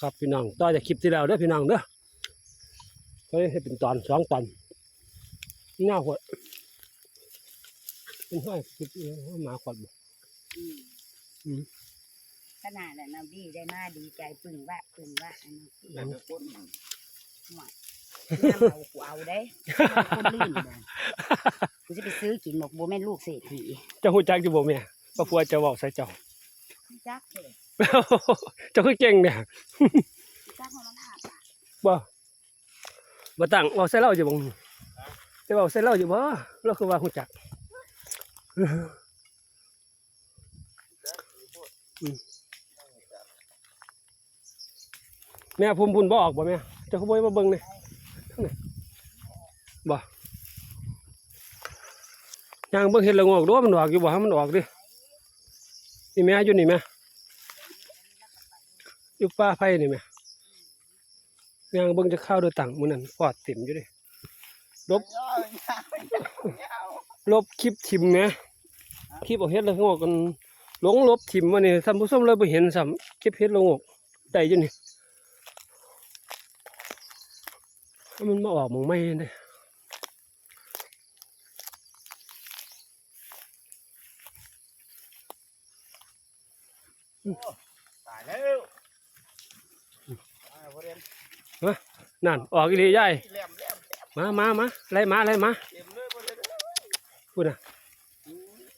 ครับพี่น้องต่อจากคลิปที่แล้วเด้อพี่น้องเด้อก็ให้เป็นตอนสองตอนน่าหัวเป็นห้อยคลิปนี้หมาขวดบ่อืมอืมขนาดนั้นนะดีได้มาดีใจปึ่งว่าปึ่งว่าอันนั้นนั่นน้ำเอากูเอาได้คนลื่นบ่กูจะไปซื้อกินบอกบัวแม่นลูกเศรษฐีเจ้าหูจักอยู่บ่แม่ป้าพัวจะบอกใส่เจ้าจักเลย เจ้าคือเก่งเนี่ยจักมันหาปากบ่บ่ตั้งเว้าใส่เล่าอยู่บ่จะเว้าใส่เล่าอยู่บ่เราคือว่าหูจักอืมแม่ภูมิบุญบ่ออกบ่แม่เจ้าขโมยมาเบิ่งนี่ทั้งนี้บ่ย่างเบิ่งเห็ดละโงอกดูว่ามันออกอยู่บ่ให้มันออกดินี่แม่อยู่นี่แม่ อยู่ป่าไผ่นี่แม่ย่างเบิ่งจะเข้าวโดยต่างมื้อนั้นปอดเต็มอยู่เดิลบลบคลิปทิมแหมคลิปเอาเฮ็ดแล้วงอกกันหลงลบทิมมานี่ท่านผู้ชมเลยบ่เห็นซ้ำคลิปเฮ็ดละงอกได้อยู่นี่ให้มันมาออกหมองไม่เด้ตายแล้วตายบ่เรียน นั่นออกอีหลียายแหลมแหลมมามามาไล่มาไล่มาเต็มเลยบ่เรียนพูดน่ะ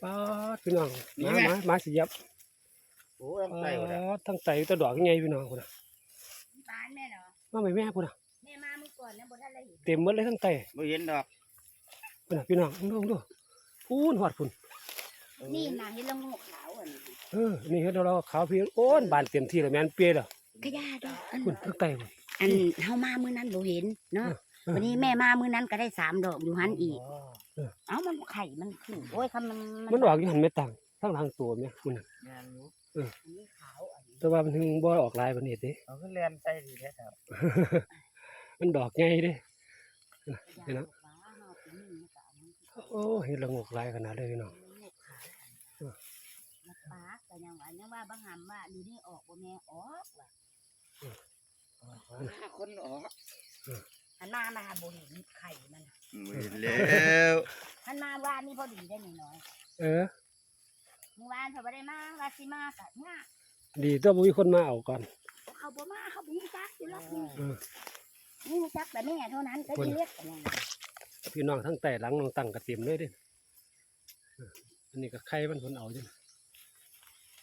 ปาดพี่น้องมามามาสิยับโอ้ยไตบ่ได้ปาดทั้งไตตะดอกใหญ่พี่น้องพุ่นน่ะบ้านแม่เหรอมาแม่แม่พุ่นน่ะแม่มาเมื่อก่อนนะบ่ทันได้เห็นเต็มหมดเลยทั้งไตบ่เห็นดอกพุ่นน่ะพี่น้องดูดูพูนหอดพุ่นนี่นะเห็นละโงกขาวอันนี้เออนี่เฮ็ดเราขาวพี่โอ้นบานเต็มที่แล้วแม่นเปียแล้วกระยาดอกอันคุณทั้งไตพุ่น อันเฮามามื้อนั้นบ่เห็นเนาะเออวันนี้แม่มามื้อนั้นก็ได้สามดอกอยู่หันอีก เอ้ามันไข่มันขึ้นโอ้ยคำมันมันออกอยู่หันไม่ต่างทั้งทางตัวแม่มันน่ะแม่นอยู่อันนี้ขาวอันนี้แต่ว่ามันถึงบ่ออกลายปานนี้เด้เอาขึ้นแล่นใส่ดีแท้ครับมันดอกใหญ่เด้กระยาดอกฟ้าเฮาเป็นนี่มันก็เอามันขึ้นโอ้เฮ็ดละงกลายขนาดเลยพี่น้องละโงกขาวมันฟ้าก็ยังว่ายังว่าบางหำว่าอยู่นี่ออกบ่แม่ออกว่ะ ห้าคนออกหันมามาบ่เห็นไข่มันน่ะบ่เห็นแล้วหันมาว่านี่พอดีได้หน่อยเออๆเมื่อวานเขาบ่ได้มาว่าสิมาก็ง่าดีตัวบ่มีคนมาเอาก่อน เขาบ่มาเขาบ่รู้จักอยู่แล้วนี่เออนี่รู้จักแต่แม่เท่านั้นก็สิเรียกกันยังไงพี่น้องทั้งไตหลังน้องตั้งก็เต็มเลยเด้เอออันนี้ก็ไข่มันเพิ่นเอาจัง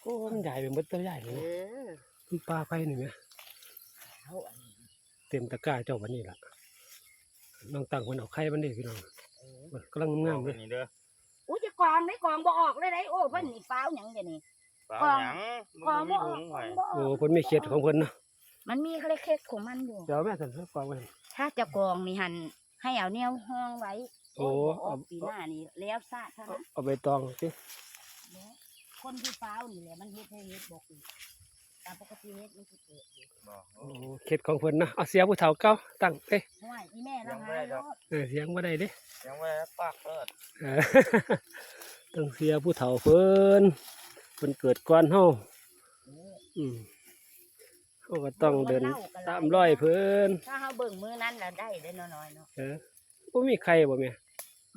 โอ้มันใหญ่ไปหมดตัวใหญ่เลยเออมันปลาไปนี่แม่ เขาอันนี้เต็มตะกร้าเจ้าวันนี้ล่ะน้องตั้งเพิ่นเอาไข่มันเด้พี่น้องเออมันกำลังงามๆเลยนี่เด้ออู้จะกองได้กองบ่ออกเลยได้โอ้เพิ่นนี่ฟ้าวหยังเดี๋ยวนี้เปล่าหยังกองบ่บ่มีออกถุงกไว้องบ่อโอ้อกเพิ่นมีเขตของเพิ่นนะมันมีเคล็ดๆของมันอยู่ เดี๋ยวแม่สั่นฟังไว้ ถ้าจะกองนี่หันให้เอาแนวห้องไว้โอ้ บ่ออเอากปีหน้านี่แล้วซาดเท่านั้นเอาใบตองสิแล้วคนที่ฟ้าวนี่แหละมันเฮ็ดให้เฮ็ดบอกอีก ตามปกติเฮ็ดมันสิเกิดอยู่บ่โอ้เขตของเพิ่นนะเอาเสียผู้เฒ่าเก่าตั้งเอ้ยห้วยอีแม่ละหาโลดเออเสียงบ่ได้เด้ยังไว้ปากเปิดเออต้องเสียผู้เฒ่าเพิ่นเพิ่นเกิดก่อนเฮาอืมเฮาก็ต้องเดินตามรอยเพิ่นถ้าเฮาเบิ่งมื้อนั้นแล้วได้ได้น้อยๆเนาะเออบ่มีใครบ่แม่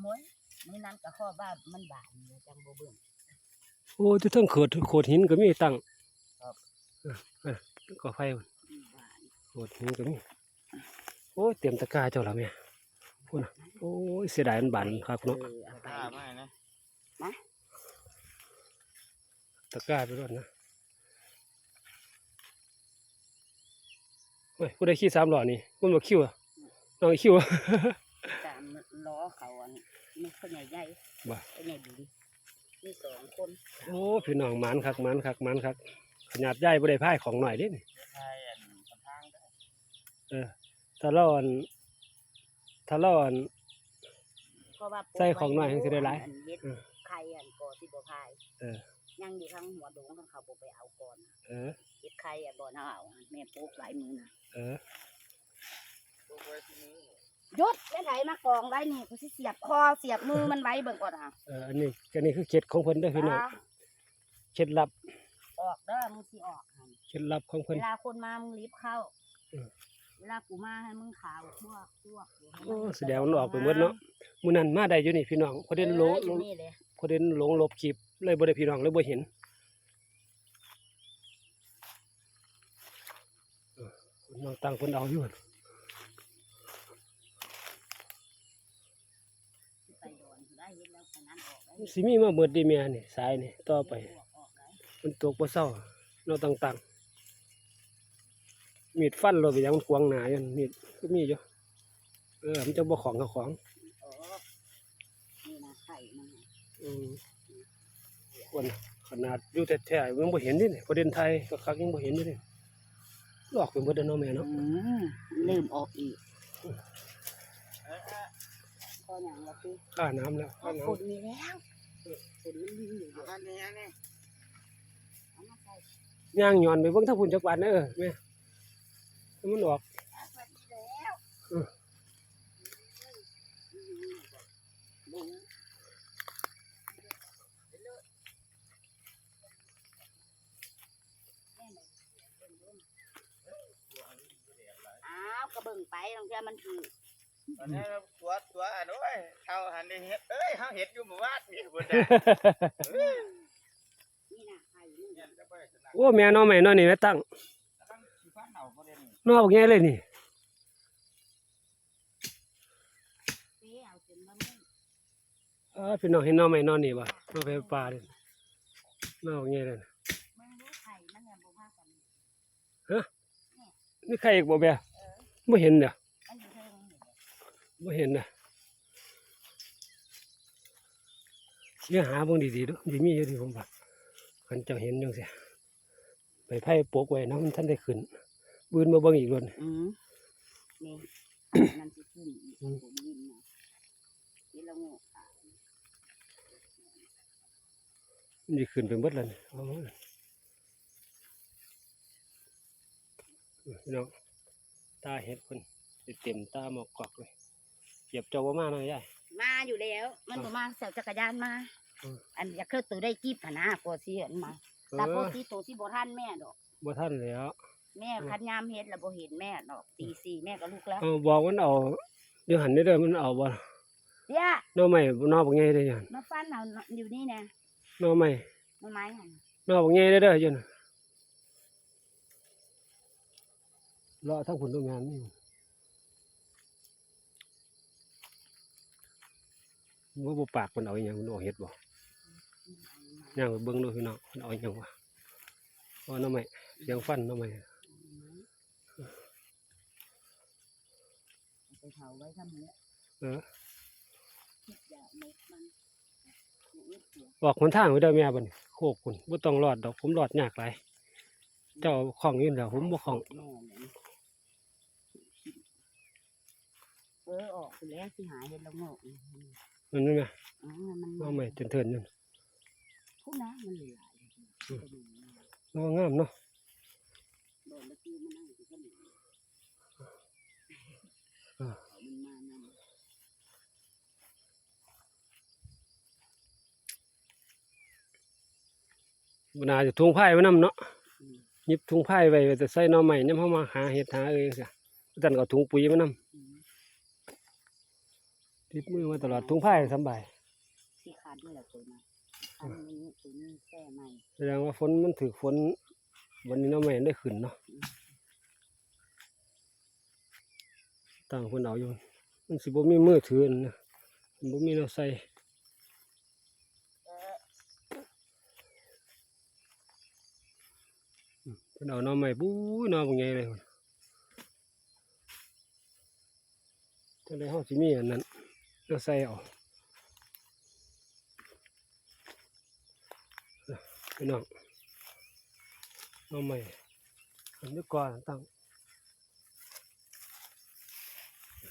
ม้ยมื้อนั้นก็ข้อว่ามันบานอยู่จังบ่เบิ่งโอ้ที่เทั้งโขดโขดหินก็มีตั้ง เออเออก็ไฟพุ่นบานโขดหินก็มีโอ้ยเตรียมตะกร้าเจ้าแล้วแม่พุ่นน่ะโอ้ยเสียดายมันบานครับเอเนาะอเอาไปตาไม่นะตะกร้าไปรถนะเฮ้ยผู้ใดขี่สามล้อนี่มันบ่คิวอะน้องคิวอะตามล้อเขาอันไม่ค่อยใหญ่ใหญ่บ่ค่อยใหญ่ดีมีสองคนโอ้พี่น้องหมันคักหมันคักหมันคัก ขนาดใหญ่บ่ได้พายของหน่อยเด้นี่ใช่อันค่อนข้างได้เออถ้าเราอันถ้าเราอัน เพราะว่าใส่ของน้อยมันสิได้หลาย อันเฮ็ดเออไข่อันก่อที่บ่พายเออ ยังอยู่ทางหัวดงทางเขาบ่ไปเอาก่อนน่ะเออ เฮ็ดไข่อันบ่เฮาเอาอันแม่ปลูกหลายมือน่ะเออ ตัวไว้ที่นี้ยศแม่ไถมากองไว้นี่กูสิเสียบคอเสียบมือมันไว้เบิ่งก่อนอะเอออันนี้อันนี้คือเคล็ดของเพิ่นเด้อพี่น้อง อ่าเคล็ดลับ ออกเด้อมึงสิออกหั่นเคล็ดลับของเพิ่เวนลาคนมามึงรีบเข้าอืมเวลากูมาให้มึงขาวทั่วทั่วโอ้แสดงมันออกไปหมดเนาะมื้อนั้นมาได้อยู่นี่พี่น้องพอเด่นหลงอยู่นี่เลยพอเด่นหลงลบคลิปเลยบ่ได้พี่น้องเลยบ่เห็นเออน้องตังเพิ่นเอาอยู่ไปโดนได้เห็นแล้วขนาดออกได้สิมีมาเบิดดีแม่นี่สายนี่ต่อไปออกออกได้ มันตกบ่เศร้าเราต่างๆมีดฟันเราไปยังมันขวางหนาอยู่มีดก็มีอยู่เออมันจะบ่ของกับของโอ้นี่นะไข่มันน่ะอืมวันขนาดอยู่แท้ๆยังบ่เห็นนี่นี่ประเด็นไทยก็คักยังบ่เห็นนี่นี่ลอกไปหมดแล้วเนาะแม่เนาะอืมลืมออกอีกก็อย่างละพี่ค่าน้ำแล้วค่าน้ฝนมีแล้วฝนมันมีอยู่เดี๋ยวอันนี้อันนี้เอามาใส่ำ ย่างย้อนไปเบิ่งถ้าพุ่นจักบาทเด้อแม่ให้มันออกเอาฝนมีแล้วอืมดูอ้าวกระเบิ่งไปตรงเที่มันคืออันนี้ตัวตัวอันนู้นเขาหันได้เห็ดเอ้ยเขาเห็ดอยู่หมู่บ้านนี่บุญได้ นี่นะไข่นี่ เนี่ยจะไปสนาม โอ้แม่น้องใหม่น้องนี่แม่ตั้งน้องบักใหญ่เลยนี่เสียเอาเป็นบะหมี่อ่าพี่น้องเห็นน้องใหม่น้องนี่บ่น้องไปปลาเด้อน้องบักใหญ่เลยนะมึงรู้ไข่มันเนี่ยบ่พากันมีใครอีกบ่แม่บ่เห็นเด้อมันอยู่เทิงนี่แหละบ่เห็นนะเสียหาบิ่งดีๆด้อสิมีอยู่ที่ผมว่าคันจ้าเห็นจังซี่ ไปไผปกไว้นะมันทันได้ขึ้นบืนมาเบิ่งอีกรถอืมนี่มันสิขึ้นอีกอืมผมยินนะนี่เราโง่อะมันสิขึ้นไปหมดแล้วนี่เอามาพี่น้องตาเห็ดเพิ่นสิเต็มตาหมอกกอกเลยเหยียบเจ้าบ่มาเนาะยายมาอยู่แล้ว มันบ่มาเสียจักรยานมาอืมอันอยากเคยตัวได้กีบหั่นนะปอสิเห็นมาเอแต่ปออสิตัวสิบ่ทันแม่ดอก บ่ทันแล้ว แม่คันยามเฮ็ดแล้วบ่เห็นแม่ดอกตีสี่แม่ก็ลุกแล้วเอาบอกมันเอาเดี๋ยวหันนี่เด้อมันเอาบ่เดี๋ยวน้อใหม่น้อบักใหญ่เด้อยันมาฟันเอาอยู่นี่นะน้อใหม่มาไม้หั่นน้อบักใหญ่เด้อเด้อยันรอทั้งผลทุกงานนี่ว่าบ่ปากมันเอาอหยังมันเอาเฮ็ดบ่ ย่างไปเบิ่งดูพี่น้องมันเอาอหยังวะว่าน้อใหม่เสียงฟันน้อใหม่ไปเผาไว้ทำเนี้ยเอออย่าเม็ดมันอย่าเอ็ดเสียบอกหนทางไว้เด้อแม่บัดนี้โคกคุณบ่ต้องรอดดอกผมรอดยากหลายเจ้าของอยู่แล้วผมบ่ของแม่เลยเออออกไปแล้วสิหาเห็ดละโงกอีกมันนี่ไงอ๋อมันน้อใหม่เถินๆนั่น พูดนะมันเหลืออืมน้องามเนาะโดนแล้วตีมันนั่งอยู่ก็หลืออ่าเอามันมานั่นบนาจะทุงไผ่ไว้นํเนาะยิบทุงไผ่ไว้จะใส่น่อใหม่เนี่ยเฮามาหาเห็ดหาเอ้ยซะจันก็เอาถุงปุ๋ยมานํอืมติดมือมาตลอดทุงไผ่สบายที่ขาดนี่แหละตัวนะ อันนี้ตัวนี้แค่ใหม่แสดงว่าฝนมันถือฝนวันนี้หน่อใหม่ได้ขึ้นเนาะต่างคนเอาอยู่ มันสิบ่มีมือถือนั่นนะมันบ่มีแนวใส่อืมเพิ่นเอาหน่อใหม่บู้ยหน่อบ่ใหญ่เลยพุ่นจังได๋เฮาสิมีอันนั้นแนวใส่เอา พี่น้องหน่อใหม่อันนี้ก่อนตั้ง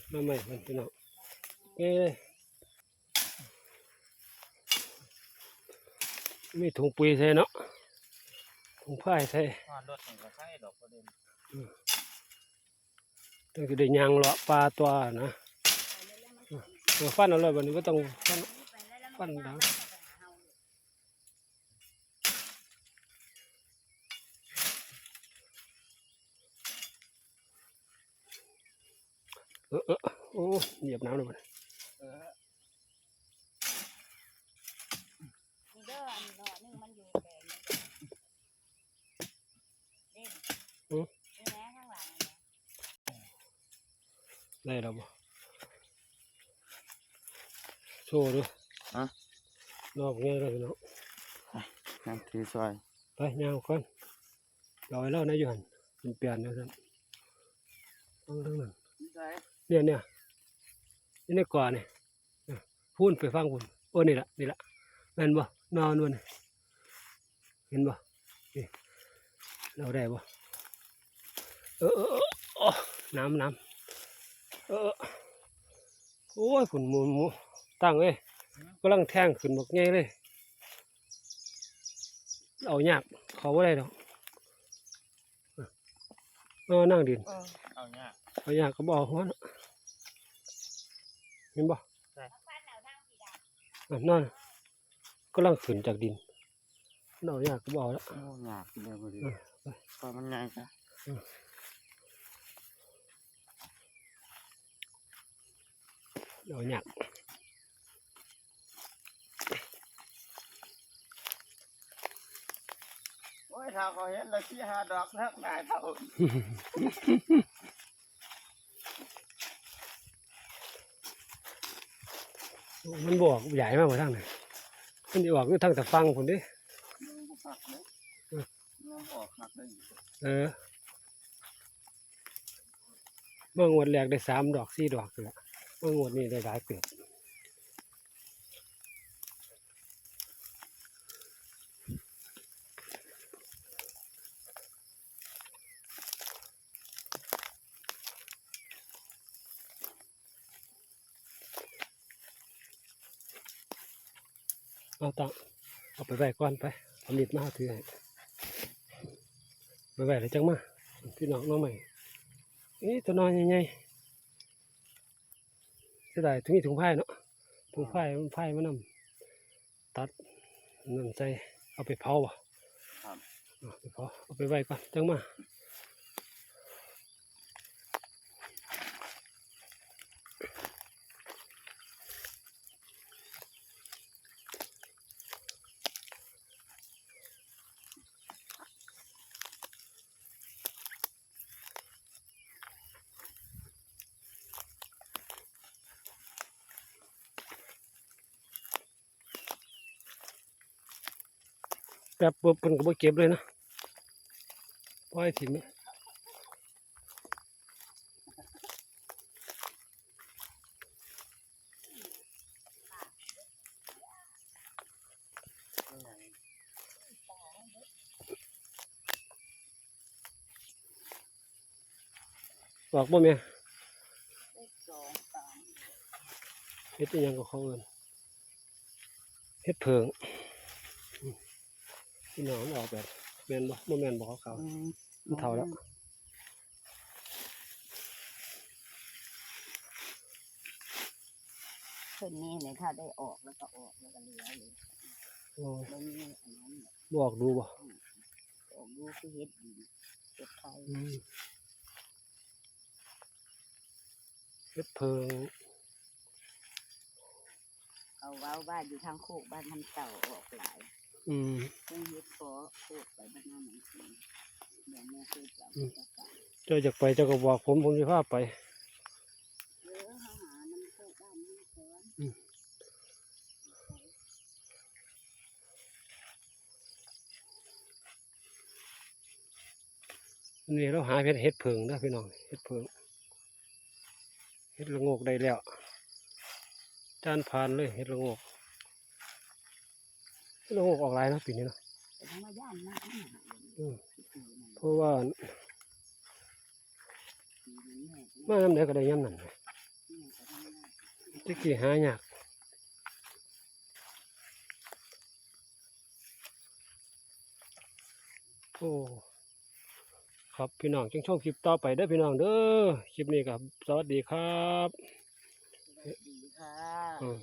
หน่อใหม่มันพี่น้องเอ้ยมีถุงปุ๋ยใส่เนาะถุงผ้าใส่นอนรถนี่ก็ใช่ดอกประเด็นต้องสิได้ยางเลาะปลาตัวนะเอาฟันเอาเลยบัดนี้บ่ต้องฟันฟันดัง เออเออโอ้ เหยียบน้ำเลยมันเออนี่เด้ออันนอนึงมันอยู่แปลงนี่เด่นนี่แม่ข้างหลังเนี่ยได้แล้วบ่โชว์ดูนอกเงี้ยเลยพี่น้องนั่นถือซอยไปย่างก่อนรอไว้แล้วนะอยู่หันเป็นเปลี่ยนนะท่านต้องทั้งนั้นใช่เนี่ยเนี่ย นี่ในก่อนเนี่ยพูนไปฟังพูนโอ้นี่ละนี่ละแม่นบ่นอนวันเห็นบ่นี่เราได้บ่เออเออเออโอ้น้ำน้ำเออเออโอ้ยฝุ่นหมูหมูตั้งเอ้ยกำลังแทงขึ้นบักใหญ่เลย เอายากเขาบ่ได้ดอกเออนั่งดิน เอาเนี่ยเอายากก็บเอกหัวเนาะเห็นบ่ฟันเอาทางสีดำอะนั่นกำลังขึ้นจากดินเอายากก็บเอกแล้วโอ้ยากเดียวพอดีเออไปพอมันใหญ่จ้ะเอายากโอ้ยถ้าเขาเห็นแล้วที่หาดอกนักได้เท่า มันบอกใหญ่มากกว่าทางไหนมันจะออกคือทางแต่ฟังคนเดิมันบ่คักเลยมันออกคักเลยเออเมื่องวดแรกได้สามดอกสี่ดอกเลยเมื่องวดนี้ได้หลายเกือบ เอาตังเอาไปไว้ก่อนไปเอามีดมาถือให้ไปไว้เลยจังมาพี่น้องน้องใหม่นี่ตัวน้อยใหญ่ๆเสียดายถุงนี้ถุงผ้าเนาะถุงผ้ามันผ้ามานำตัดนั่นใจเอาไปเผาบ่เอาไปเผาเอาไปไว้ก่อนจังมา แป๊บปุ๊บมันก็บ่เก็บเลยนะปล่อยถิ่มเลยบอกบ่แม่เลขสองสามเฮ็ดอิหยังกับเขาเอินเฮ็ดเพิง พี่น้องมันออกแบบแม่นบ่บ่แม่นบ่เขาวๆมันเท่าแล้วคืนนี้เนี่ยถ้าได้ออกแล้วก็ออกแล้วก็เหลืออยู่โอ้แล้วนี่อันนั้นเนี่ยบอกดูบ่ออกดูคือเฮ็ดดินเฮ็ดไทยอืมเฮ็ดเพิงเอาเว้าบ้านอยู่ทางโคกบ้านทำเต่าออกหลาย อืมเพิ่งเฮ็ดขอโคกไปบ้านหน้าหนังสือเดี๋ยวแม่เคยจับอืมประกาศเจ้าอยากไปเจ้าก็บอกผมผมสิพาไป เออหาหาน้ำโคกบ้านน้ำก้อนอืมอันนี้เราหาเฮ็ดเฮ็ดเพิงนะพี่น้องเฮ็ดเพิงเฮ็ดละโงกได้แล้วจานผ่านเลยเฮ็ดละโงก เฮ็ดละโงกออกหลายเนาะปีนี้เนาะแต่ทำมาย่านมากนะอืมปีนั้นเพราะว่าปีนี้แม่ก็มาน้ำไหนก็ได้ย่ำนั่นแหละแม่ก็ทำได้ตะกี้หายากโอ้ครับพี่น้องจังชมคลิปต่อไปเด้อพี่น้องเด้อคลิปนี้ครับ สวัสดีครับ สวัสดีค่ะอืม